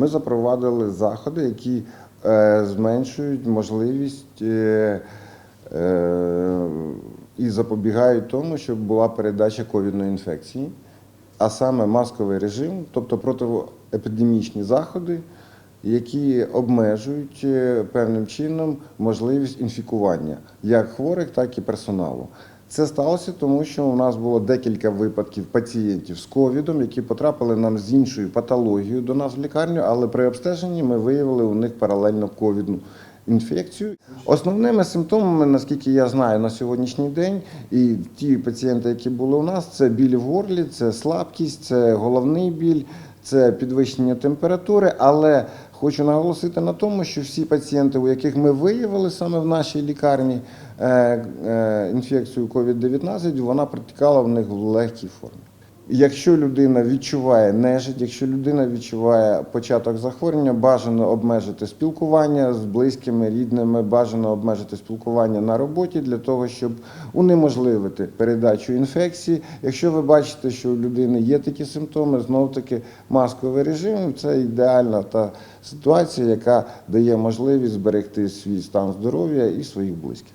ми запровадили заходи, які е, зменшують можливість е, е, і запобігають тому, щоб була передача ковідної інфекції, а саме масковий режим, тобто протиепідемічні заходи, які обмежують певним чином можливість інфікування як хворих, так і персоналу. Це сталося тому, що у нас було декілька випадків пацієнтів з ковідом, які потрапили нам з іншою патологією до нас в лікарню, але при обстеженні ми виявили у них паралельно ковідну інфекцію. Основними симптомами, наскільки я знаю на сьогоднішній день, і ті пацієнти, які були у нас, це біль в горлі, це слабкість, це головний біль, це підвищення температури. Але хочу наголосити на тому, що всі пацієнти, у яких ми виявили саме в нашій лікарні е, е, інфекцію COVID-19, вона протікала в них в легкій формі. Якщо людина відчуває нежить, якщо людина відчуває початок захворювання, бажано обмежити спілкування з близькими, рідними, бажано обмежити спілкування на роботі для того, щоб унеможливити передачу інфекції. Якщо ви бачите, що у людини є такі симптоми, знов таки масковий режим це ідеальна та ситуація, яка дає можливість зберегти свій стан здоров'я і своїх близьких.